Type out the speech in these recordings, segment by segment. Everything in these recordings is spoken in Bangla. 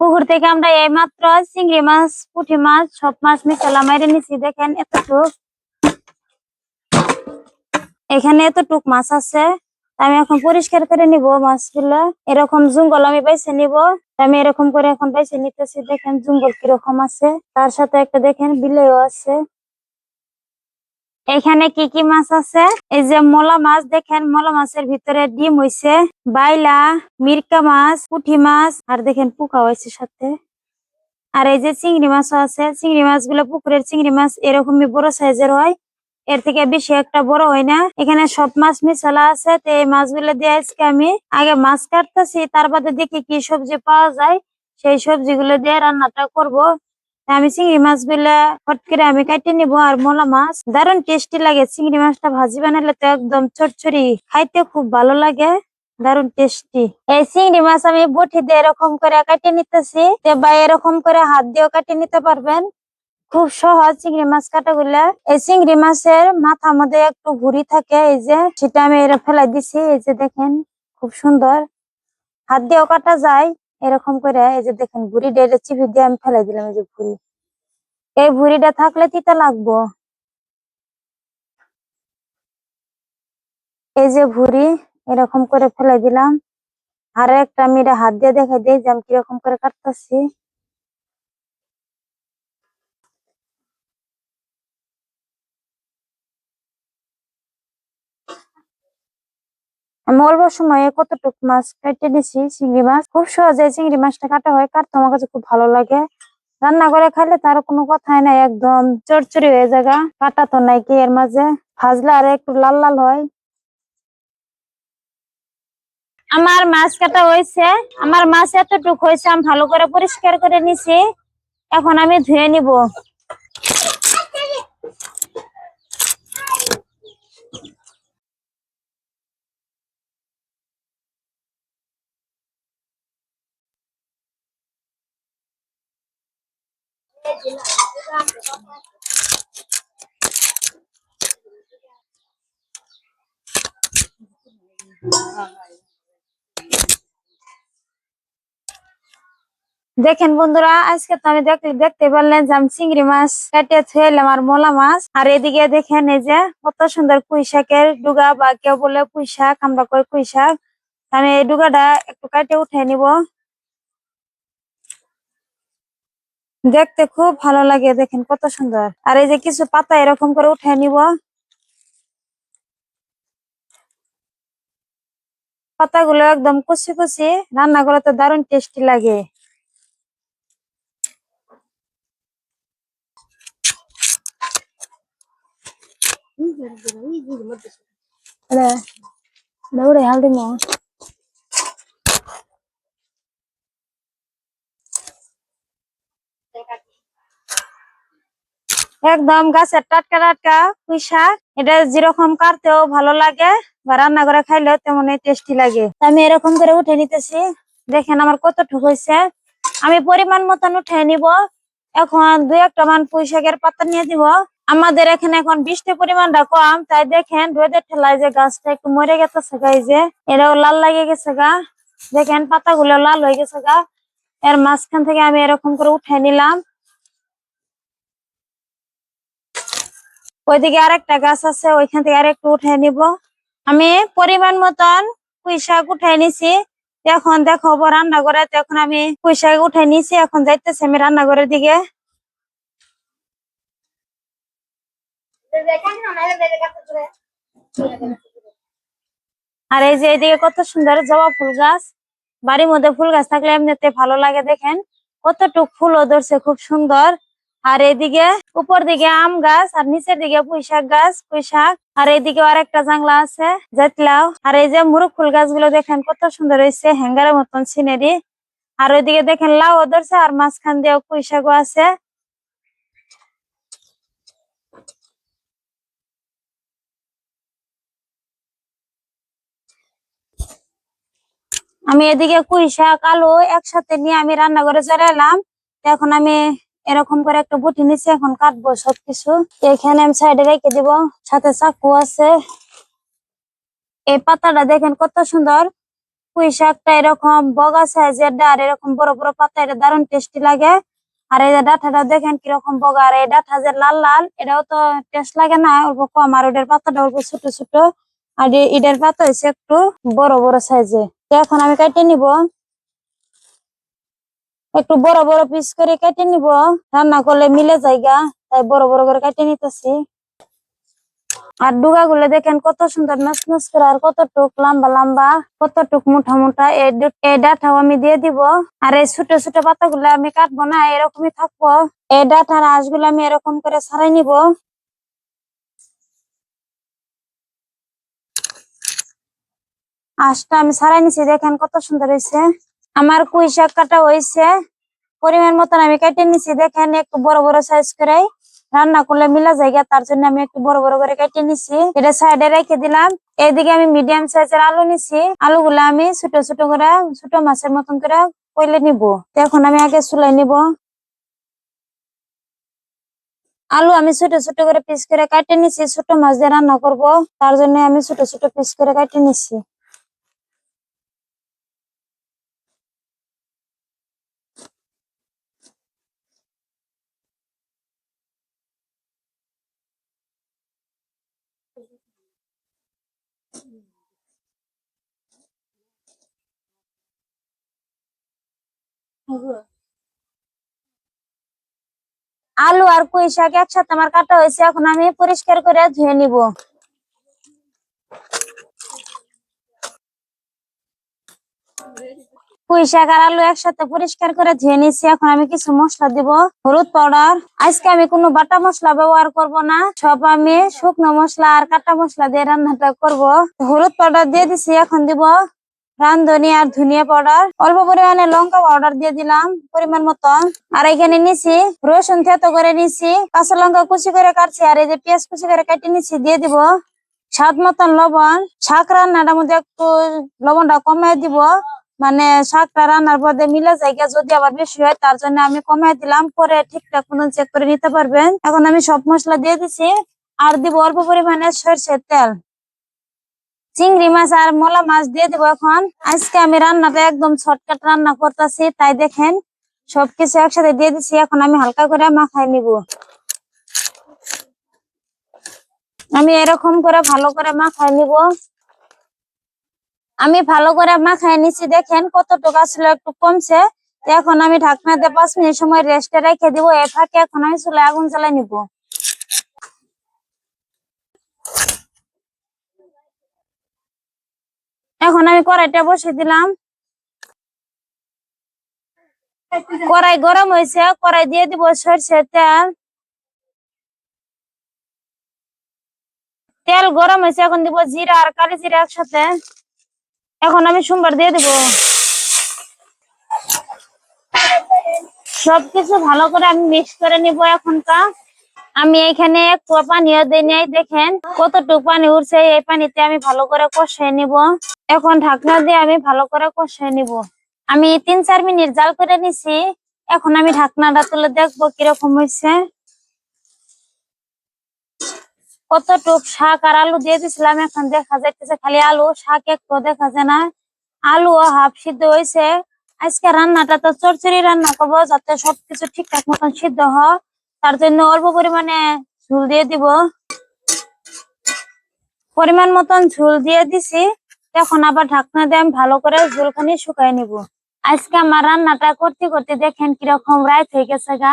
পুকুর থেকে আমরা এই মাত্র চিংড়ি মাছ, পুঁটি মাছ, সব মাছ মিশালা মাইরে নিছি। দেখেন এতটুক। এখানে এতটুক মাছ আছে। আমি এখন পরিষ্কার করে নিব মাছগুলো। এরকম জঙ্গল আমি বাইছে নিব। আমি এরকম করে এখন বাইছে নিতেছি। দেখেন জঙ্গল কীরকম আছে। তার সাথে একটা দেখেন বিলেও আছে। এখানে কি কি মাছ আছে? এই যে মোলা মাছ, দেখেন মোলা মাছের ভিতরে ডিম হইছে, বাইলা, মিরকা মাছ, পুঁটি মাছ, আর দেখেন পোকা হয়েছে সাথে। আর এই যে চিংড়ি মাছও আছে, চিংড়ি মাছগুলো পুকুরের চিংড়ি মাছ, এরকমই বড় সাইজের হয়। এর থেকে বেশি একটা বড় হয় না। এখানে সব মাছ মিশালা আছে, তো এই মাছগুলো দিয়ে আজকে আমি আগে মাছ কাটতেছি, তার বাদে দেখি কি সবজি পাওয়া যায়। সেই সবজিগুলো দিয়ে রান্নাটা করব। আমি চিংড়ি মাছগুলা ফট করে আমি কাটে নিব আর মোলা মাছ। দারুণ টেস্টি লাগে। চিংড়ি মাছটা ভাজি বানালে তো একদম চটচড়ি। খাইতে খুব ভালো লাগে। দারুণ টেস্টি এই চিংড়ি মাছ আমি বটি দিয়ে এরকম করে কাটে নিতেছি। বা এরকম করে হাত দিয়েও কাটে নিতে পারবেন। খুব সহজ চিংড়ি মাছ কাটা গুলা এই চিংড়ি মাছের মাথা মধ্যে একটু ভুড়ি থাকে, এই যে সেটা আমি এরা ফেলাই দিছি। এই যে দেখেন, খুব সুন্দর। হাত দিয়েও কাটা যায়। এরকম করে এই যে দেখেন ভুড়িটা এটা চিপি দিয়ে আমি ফেলে দিলাম এই যে ভুড়ি। এই ভুড়িটা থাকলে তিতা লাগবো। এই যে ভুড়ি, এরকম করে ফেলে দিলাম। আর একটা আমি এটা হাত দিয়ে দেখে দিই যে আমি কীরকম করে কাটতেছি। আমি অল্প সময়ে কতটুকু মাছ কেটে নিছি চিংড়ি মাছ, খুব সহজে চিংড়ি মাছটা কাটা হয়, কাটতে আমার কাছে খুব ভালো লাগে। রান্না করে খাইলে তার কোনো কথাই নাই, একদম চড়চড়ি হয়ে জায়গা কাটা তো নাই কি এর মাঝে, ভাজলে আর একটু লাল লাল হয়। আমার মাছ কাটা হয়েছে, আমার মাছ এতটুকু হয়েছে, আমি ভালো করে পরিষ্কার করে নিছি, এখন আমি ধুয়ে নিব। দেখেন বন্ধুরা, আজকে তো আমি দেখতে পারলেন যে আমি চিংড়ি মাছ কাটিয়ে থুয়েলাম আর মোলা মাছ। আর এদিকে দেখেন এই যে কত সুন্দর পুঁই শাকের ডুগা বা কেউ বলে পুঁই শাক, আমরা কই পুঁই শাক। আমি এই ডুগাটা একটু কাটে উঠে নিব। দেখতে খুব ভালো লাগে দেখেন কত সুন্দর আর এই যে কিছু পাতা এরকম করে উঠে নিব পাতাগুলো একদম কুচি কুচি রান্না করে তো দারুণ টেস্টি লাগে দৌড়ে হাল একদম গাছের টাটকা টাটকা পুঁই শাক। এটা যেরকম কাটতেও ভালো লাগে বা রান্না করে খাইলেও তেমনই টেস্টি লাগে। আমি এরকম করে উঠে নিতেছি। দেখেন আমার কতটুকু হয়েছে। আমি পরিমাণ মতন উঠে নিব। এখন দু একটা মান পুঁই শাকের পাতা নিয়ে দিব। আমাদের এখানে এখন বৃষ্টির পরিমাণটা কম। তাই দেখেন রোদের ঠেলায় যে গাছটা একটু মরে গেছে গা, এই যে। এটাও লাল লাগে গেছে গা। দেখেন পাতাগুলো লাল হয়ে গেছে গা। এর মাঝখান থেকে আমি এরকম করে উঠে নিলাম। ওইদিকে আরেকটা গাছ আছে, ওইখান থেকে আরেকটু উঠে নিব। আমি পরিমাণ মতন পুঁই শাক উঠে নিছি। এখন দেখাবো রান্না করে এখন আমি পুঁই শাক উঠে নিছি। এখন যাইতেছি আমি রান্নাঘরের দিকে। আর এই যে এইদিকে কত সুন্দর জবা ফুল গাছ। বাড়ির মধ্যে ফুল গাছ থাকলে এমনিতে ভালো লাগে দেখেন। কতটুক ফুলও ধরছে, খুব সুন্দর। আর এদিকে উপর দিকে আম গাছ, আর নিচের দিকে পুঁইশাক গাছ, পুঁইশাক। আর এইদিকে আরেকটা জাংলা আছে জেতলাও আর এই যে মুরুখ ফুল গাছগুলো দেখেন, কত সুন্দর হয়েছে, হ্যাঙ্গারের মতন সিনেরি। আর ওইদিকে দেখেন লাউ ধরছে, আর মাঝখান দিয়ে পুঁইশাকও আছে। আমি এদিকে কুই শাক, আলু একসাথে নিয়ে আমি রান্না করে চলে এলাম। এখন আমি এরকম করে একটা বুটি নিচ্ছি এখন কাটবো সবকিছু। এখানে আমি সাইডে রেখে দিব, সাথে চাকু আছে। এই পাতাটা দেখেন কত সুন্দর। পুঁই শাকটা এরকম বগা সাইজের আর এরকম বড় বড় পাতা, এটা দারুণ টেস্টি লাগে। আর এই যে ডাঁটাটা দেখেন কীরকম বগা, আর এই ডাঁটা যে লাল লাল, এটাও তো টেস্ট লাগে না, অল্প কম। আর ওটার পাতাটা অল্প ছোট ছোট। আর এটার পাতা হচ্ছে একটু বড় বড় সাইজে। তো এখন আমি কেটে নিব। একটু বড় বড় পিস করে কেটে নিব। রান্না করলে মিলে জায়গা তাই বড় বড় করে কেটে নিতেছি। আর ডুগা গুলো দেখেন কত সুন্দর নাচ নাচ করে, আর কতটুক লম্বা লম্বা, কতটুক মোটা মোটা এই ডাঁটাও আমি দিয়ে দিব। আর এই ছোট ছোট পাতাগুলো আমি কাটবো না, এরকমই থাকব। এই ডাঁটার আঁশগুলো আমি এরকম করে ছাড়াই নিব। আঁশটা আমি ছাড়াই নিছি, দেখেন কত সুন্দর হয়েছে। আমার কুই শাক কাটা হয়েছে, পরিমাণ মতন আমি কেটে নিছি, দেখেন একটু বড় বড় সাইজ করে। রান্না করলে মিলা জায়গা তার জন্য আমি একটু বড় বড় করে কেটে নিছি। এটা সাইডে রেখে দিলাম। এইদিকে আমি মিডিয়াম সাইজের আলু নিছি। আলুগুলো আমি ছোট ছোট করে, ছোট মাছের মতন করে কইলে নিব। এখন আমি আগে চুলাই নিব। আলু আমি ছোট ছোট করে পিস করে কাটে নিছি, ছোট মাছ দিয়ে রান্না করব। তার জন্য আমি ছোট ছোট পিস করে কাটে নিছি। আলু আর পুঁই শাক একসাথে আমার কাটা হয়েছে এখন আমি পরিষ্কার করে ধুয়ে নিব। পুঁই আলু একসাথে পরিষ্কার করে ধুয়ে নিচ্ছি এখন আমি কিছু মশলা দিব। হলুদ পাউডার। আজকে আমি কোনো বাটা মশলা ব্যবহার করব না। সব আমি শুকনো মশলা আর কাটা মশলা দিয়ে রান্নাটা করব। হলুদ পাউডার দিয়ে দিছি, এখন দিব রান্ধনি আর ধনিয়া পাউডার। অল্প পরিমাণে লঙ্কা পাউডার দিয়ে দিলাম, পরিমাণ মতন আর এখানে নিছি রসুন থেতো করে নিছি, কাঁচা লঙ্কা কুচি করে কাটছি, আর এই যে পেঁয়াজ কুচি করে কেটে নিছি, দিয়ে দিব স্বাদ মতন লবণ। শাক রান্নাটার মধ্যে একটু লবণটা কমাই দিব। মানে শাকটা রান্নার পরে মিলে জায়গা যদি আবার বেশি হয়, তার জন্য আমি কমাই দিলাম, পরে ঠিকঠাক মতন চেক করে নিতে পারবেন। এখন আমি সব মশলা দিয়ে দিছি, আর দিব অল্প পরিমাণে সরষের তেল। চিংড়ি মাছ আর মলা মাছ দিয়ে দিব এখন। আজকে আমি রান্নাটা একদম শর্টকাট রান্না করতেছি, তাই দেখেন, সবকিছু একসাথে দিয়ে দিছি, এখন আমি হালকা করে মাখাই নিব। আমি এরকম করে ভালো করে মাখাই নিব। আমি ভালো করে মাখাই নিছি, দেখেন কত কতটুকু ছিল একটু কমছে। এখন আমি ঢাকনাতে পাঁচ মিনিট সময় রেস্টে রেখে দিব, এ ফাঁকে এখন আমি চুলে আগুন জ্বালাই নিব। এখন আমি কড়াইটা বসে দিলাম। কড়াই গরম হয়েছে, কড়াই দিয়ে দিব সরষের তেল। তেল গরম হয়েছে, এখন দিব জিরা আর কালি জিরা একসাথে। এখন আমি সোমবার দিয়ে দিব। সবকিছু ভালো করে আমি মিক্স করে নিব এখনটা আমি এখানে একটু পানিও দিই নাই, দেখেন। কতটুকু পানি উঠছে এই পানিতে আমি ভালো করে কষিয়ে নিব। এখন ঢাকনা দিয়ে আমি ভালো করে কষিয়ে নিব। আমি তিন চার মিনিট জাল করে নিছি। এখন আমি ঢাকনাটা তুলে দেখব কীরকম হয়েছে কতটুক শাক আর আলু দিয়ে দিছিলাম, এখন দেখা যাইতেছে খালি আলু, শাক একটু দেখা যায় না। আলু হাফ সিদ্ধ হয়েছে আজকে রান্নাটা তো চরচরি রান্না করব, যাতে সবকিছু ঠিকঠাক মতন সিদ্ধ হয়। তার জন্য অল্প পরিমাণে ঝুল দিয়ে দিব। পরিমাণ মতন ঝুল দিয়ে দিছি। এখন আবার ঢাকনা দিয়ে আমি ভালো করে ঝুলখানি শুকাই নিব। আজকে আমার রান্নাটা করতে করতে দেখেন কীরকম রাত হয়ে গেছে গা।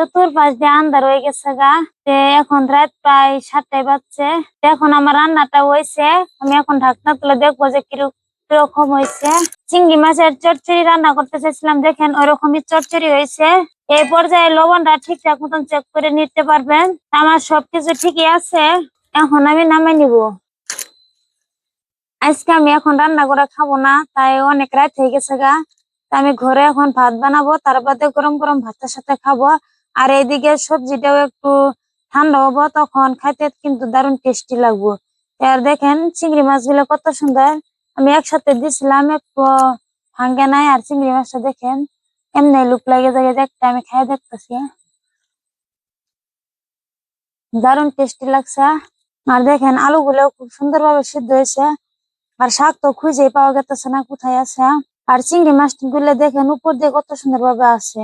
চতুর্পাশ দিয়ে আন্ধার হয়ে গেছে গা। এখন রাত প্রায় সাতটায় বাজছে। এখন আমার রান্নাটা হয়েছে আমি এখন ঢাকনা তুলে দেখব যে কীরকম কীরকম হয়েছে চিংড়ি মাছের চচ্চড়ি রান্না করতে চাইছিলাম, দেখেন ওরকমই চচ্চড়ি হয়েছে এই পর্যায়ে লবণটা ঠিকঠাক মতন চেক করে নিতে পারবেন। আমার সবকিছু ঠিকই আছে, এখন আমি নামাই নিব। আজকে আমি এখন রান্না করে খাব না, তাই অনেক রাত হয়ে গেছে গা। আমি ঘরে এখন ভাত বানাবো, তার বাদে গরম গরম ভাতের সাথে খাব। আর এইদিকে সবজিটাও একটু ঠান্ডা হব, তখন খাইতে কিন্তু দারুণ টেস্টি লাগবো। আর দেখেন, চিংড়ি মাছগুলো কত সুন্দর। আমি একসাথে দিছিলাম একটু ভাঙ্গে নাই। আর চিংড়ি মাছটা দেখেন, এমনি লুক লাগে যায় দেখতে আমি খাই দেখতেছি। দারুণ টেস্টি লাগছে। আর দেখেন আলুগুলো খুব সুন্দরভাবে সিদ্ধ হয়েছে। আর শাক তো খুঁজে পাওয়া গেতেছে না, কোথায় আছে? আর চিংড়ি মাছগুলো দেখেন, উপর দিয়ে কত সুন্দর ভাবে আছে।